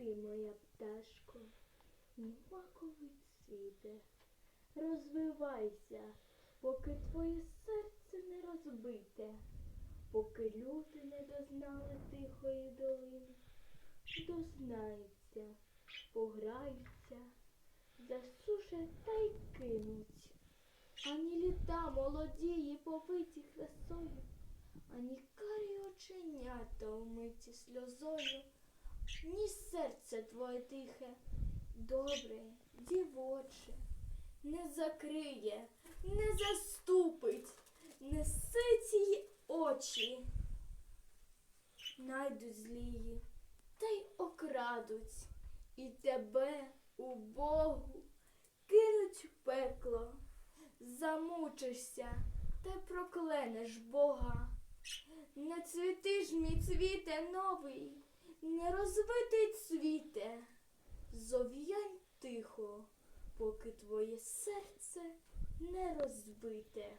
ти, моя пташко, маковий цвіте. Розвивайся, поки твоє серце не розбите, поки люди не дознали тихої долини, дознаються, пограються, засушать та й кинуть. Ані літа молодії повиті красою, ані карі оченята умиті сльозою, ні серце твоє тихе, добре, дівоче, не закриє, не заступить, не ситі очі. Найдуть злії, та й окрадуть, і тебе, убогу, кинуть в пекло, замучишся та прокленеш Бога. Не цвіти ж, мій цвіте новий, не розвитий цвіте, зов'янь тихо, поки твоє серце не розбите.